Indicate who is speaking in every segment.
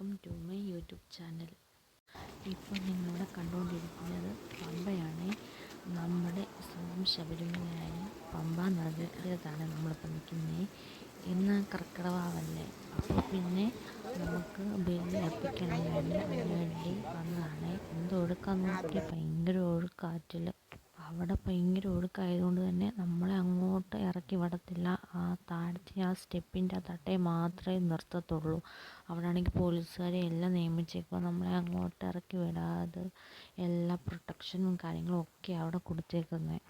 Speaker 1: Welcome to my YouTube channel. ഇപ്പോൾ നിങ്ങളിവിടെ കണ്ടുകൊണ്ടിരിക്കുന്നത് പമ്പയാണ്. നമ്മുടെ സ്വന്തം ശബരിമലയായ പമ്പ നഗരത്താണ് നമ്മളിപ്പോൾ നിൽക്കുന്നത് ഇന്ന് കർക്കിടവാവല്ലേ അപ്പോൾ പിന്നെ നമുക്ക് ബലി അർപ്പിക്കാൻ വേണ്ടി വന്നതാണ്. എന്ത് ഒഴുക്കാന്ന് നോക്കി ഭയങ്കര ഒഴുക്കാറ്റിൽ അവിടെ ഭയങ്കര ഒഴുക്കായതുകൊണ്ട് തന്നെ നമ്മളെ അങ്ങോട്ട് ഇറക്കി വിടത്തില്ല. ആ താഴത്തെ ആ സ്റ്റെപ്പിന്റെ ആ തട്ടേ മാത്രമേ നിർത്തത്തുള്ളൂ. അവിടെ ആണെങ്കിൽ പോലീസുകാരെ എല്ലാം നിയമിച്ചേക്കുക നമ്മളെ അങ്ങോട്ട് ഇറക്കി വിടാതെ എല്ലാ പ്രൊട്ടക്ഷനും കാര്യങ്ങളും ഒക്കെ അവിടെ കൊടുത്തേക്കുന്നത്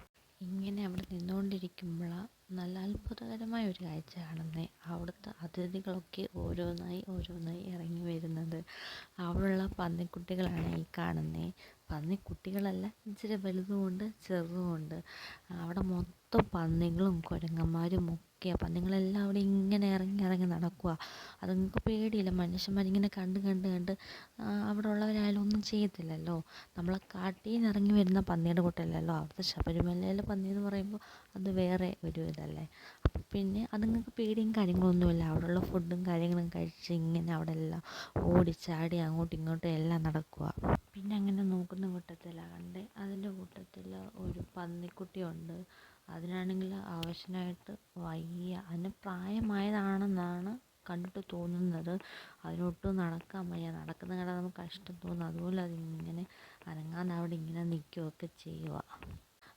Speaker 1: ഇങ്ങനെ അവിടെ നിന്നുകൊണ്ടിരിക്കുമ്പോഴാണ് നല്ല അത്ഭുതകരമായ ഒരു കാഴ്ച കാണുന്നത് അവിടുത്തെ അതിഥികളൊക്കെ ഓരോന്നായി ഓരോന്നായി ഇറങ്ങി വരുന്നത്. അവിടെയുള്ള പന്നിക്കുട്ടികളാണ് ഈ കാണുന്നത് പന്നിക്കുട്ടികളല്ല ഇച്ചിരി വലുതുമുണ്ട് ചെറുതുമുണ്ട്. അവിടെ മൊത്തം പന്നികളും കുരങ്ങന്മാരും ഒക്കെയാണ് നിങ്ങളെല്ലാം അവിടെ ഇങ്ങനെ ഇറങ്ങി ഇറങ്ങി നടക്കുക അതുങ്ങൾക്ക് പേടിയില്ല? മനുഷ്യന്മാരിങ്ങനെ കണ്ട് കണ്ട് കണ്ട് അവിടെ ഉള്ളവരായാലും ഒന്നും ചെയ്യത്തില്ലല്ലോ. നമ്മളെ കാട്ടിൽ നിന്ന് ഇറങ്ങി വരുന്ന പന്നിയുടെ കൂട്ടല്ലല്ലോ അവിടുത്തെ ശബരിമലയിലെ പന്നി എന്ന് പറയുമ്പോൾ അത് വേറെ ഒരു ഇതല്ലേ? അപ്പം പിന്നെ അത് നിങ്ങൾക്ക് പേടിയും കാര്യങ്ങളൊന്നുമില്ല. അവിടെയുള്ള ഫുഡും കാര്യങ്ങളും കഴിച്ച് ഇങ്ങനെ അവിടെ എല്ലാം ഓടിച്ചാടി അങ്ങോട്ടും ഇങ്ങോട്ടും എല്ലാം നടക്കുക പിന്നെ അങ്ങനെ നോക്കുന്ന കൂട്ടത്തിലാണ് കണ്ടേ. അതിന്റെ കൂട്ടത്തിൽ ഒരു പന്നിക്കുട്ടിയുണ്ട്. അതിനാണെങ്കിൽ ആവശ്യമായിട്ട് വയ്യ. അതിന് പ്രായമായതാണെന്നാണ് കണ്ടിട്ട് തോന്നുന്നത്. അതിനൊട്ടും നടക്കാൻ വയ്യ. നടക്കുന്ന കണ്ടാൽ നമുക്ക് കഷ്ടം തോന്നും. അതുപോലെ അതിങ്ങനെ അനങ്ങാതെ അവിടെ ഇങ്ങനെ നിൽക്കുകയൊക്കെ ചെയ്യുക.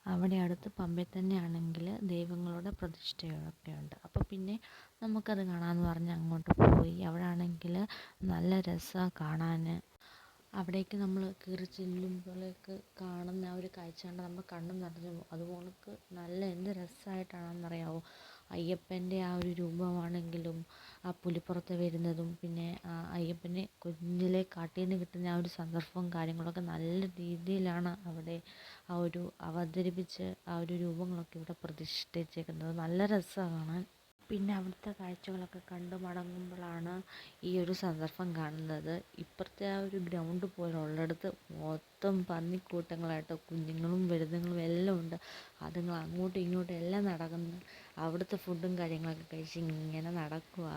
Speaker 1: അവിടെ അടുത്ത് പമ്പയിൽ തന്നെയാണെങ്കിൽ ദൈവങ്ങളുടെ പ്രതിഷ്ഠയൊക്കെ ഉണ്ട്. അപ്പോൾ പിന്നെ നമുക്കത് കാണാമെന്ന് പറഞ്ഞ് അങ്ങോട്ട് പോയി. അവിടെ ആണെങ്കിൽ നല്ല രസമാണ് കാണാൻ അവിടേക്ക് നമ്മൾ കയറി ചെല്ലുമ്പോഴേക്ക് കാണുന്ന ആ ഒരു കാഴ്ച കണ്ട് നമ്മൾ കണ്ണും നിറഞ്ഞു പോകും. അതുപോലക്ക് നല്ല എന്ത് രസമായിട്ടാണെന്നറിയാമോ അയ്യപ്പന്റെ ആ ഒരു രൂപമാണെങ്കിലും ആ പുലിപ്പുറത്ത് വരുന്നതും പിന്നെ ആ അയ്യപ്പനെ കുഞ്ഞിലെ കാട്ടിൽ നിന്ന് കിട്ടുന്ന ആ ഒരു സന്ദർഭവും കാര്യങ്ങളൊക്കെ നല്ല രീതിയിലാണ് അവിടെ ആ ഒരു അവതരിപ്പിച്ച് ആ ഒരു രൂപങ്ങളൊക്കെ ഇവിടെ പ്രതിഷ്ഠിച്ചേക്കുന്നത്. നല്ല രസമാണ് കാണാൻ. പിന്നെ അവിടുത്തെ കാഴ്ചകളൊക്കെ കണ്ട് മടങ്ങുമ്പോഴാണ് ഈ ഒരു സന്ദർഭം കാണുന്നത്. ഇപ്പുറത്തെ ആ ഒരു ഗ്രൗണ്ട് പോലെ ഉള്ളിടത്ത് മൊത്തം പന്നിക്കൂട്ടങ്ങളായിട്ട് കുഞ്ഞുങ്ങളും വലുതുങ്ങളും എല്ലാം ഉണ്ട്. അതുങ്ങൾ അങ്ങോട്ടും ഇങ്ങോട്ടും എല്ലാം നടക്കുന്നു. അവിടുത്തെ ഫുഡും കാര്യങ്ങളൊക്കെ കഴിച്ച് ഇങ്ങനെ നടക്കുക